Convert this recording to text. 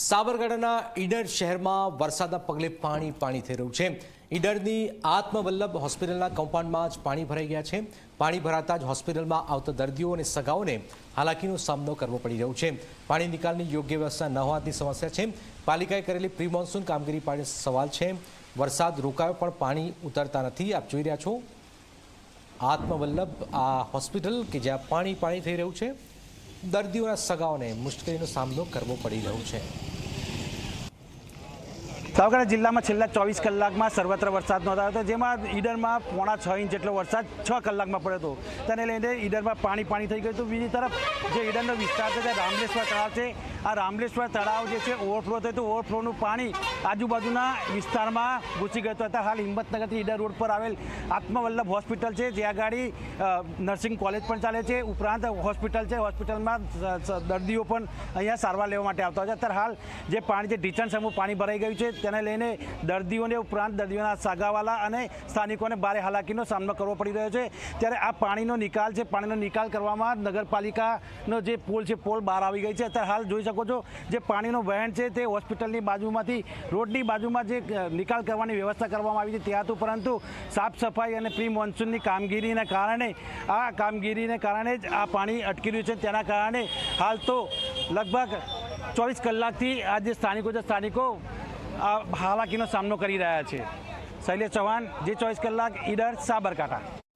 સાબરકાંઠાના ઈડર શહેરમાં વરસાદના પગલે પાણી પાણી થઈ રહ્યું છે. ઈડરની આત્મવલ્લભ હોસ્પિટલના કમ્પાઉન્ડમાં જ પાણી ભરાઈ ગયા છે. પાણી ભરાતા જ હોસ્પિટલમાં આવતા દર્દીઓ અને સગાઓને હાલાકીનો સામનો કરવો પડી રહ્યો છે. પાણી નિકાલની યોગ્ય વ્યવસ્થા ન હોવાની સમસ્યા છે. પાલિકાએ કરેલી પ્રી મોન્સૂન કામગીરી પાડે સવાલ છે. વરસાદ રોકાયો પણ પાણી ઉતરતા નથી. આપ જોઈ રહ્યા છો. આત્મવલ્લભ આ હોસ્પિટલ કે જ્યાં પાણી પાણી થઈ રહ્યું છે. દર્દીઓના સગાઓને મુશ્કેલીનો સામનો કરવો પડી રહ્યો છે. સાબરકાંઠા જિલ્લામાં છેલ્લા ચોવીસ કલાકમાં સર્વત્ર વરસાદ નોંધાયો હતો, જેમાં ઈડરમાં પોણા છ ઇંચ જેટલો વરસાદ છ કલાકમાં પડ્યો હતો. તેને લઈને ઈડરમાં પાણી પાણી થઈ ગયું હતું. બીજી તરફ જે ઈડરનો વિસ્તાર છે, તે રામલેશ્વર તળાવ છે. આ રામલેશ્વર તળાવ જે છે ઓવરફ્લો થયું હતું. ઓવરફ્લોનું પાણી આજુબાજુના વિસ્તારમાં ઘૂસી ગયું હતું. હાલ હિંમતનગરથી ઈડર રોડ પર આવેલ આત્મવલ્લભ હોસ્પિટલ છે જ્યાં ગાડી નર્સિંગ કોલેજ પણ ચાલે છે. ઉપરાંત હોસ્પિટલ છે. હોસ્પિટલમાં દર્દીઓ પણ અહીંયા સારવાર લેવા માટે આવતા હોય છે. અત્યારે હાલ જે પાણી જે ઢીચણ સમૂહ પાણી ભરાઈ ગયું છે. તેને લઈને દર્દીઓને ઉપરાંત દર્દીઓના સાગાવાલા અને સ્થાનિકોને ભારે હાલાકીનો સામનો કરવો પડી રહ્યો છે. ત્યારે આ પાણીનો નિકાલ છે. પાણીનો નિકાલ કરવામાં નગરપાલિકાનો જે પોલ છે, પોલ બહાર આવી ગઈ છે. અત્યારે હાલ જોઈ શકો છો. જે પાણીનો વહેણ છે તે હોસ્પિટલની બાજુમાંથી, રોડની બાજુમાં જે નિકાલ કરવાની વ્યવસ્થા કરવામાં આવી છે ત્યાં હતું પરંતુ સાફ સફાઈ અને પ્રી મોન્સૂનની કામગીરીના કારણે, આ કામગીરીને કારણે જ આ પાણી અટકી રહ્યું છે. તેના કારણે હાલ તો લગભગ ચોવીસ કલાકથી આ જે સ્થાનિકો છે, સ્થાનિકો આ હાલાકીનો સામનો કરી રહ્યા છે. શૈલેષ ચૌહાણ, જે ચોવીસ કલાક, ઈડર, સાબરકાંઠા.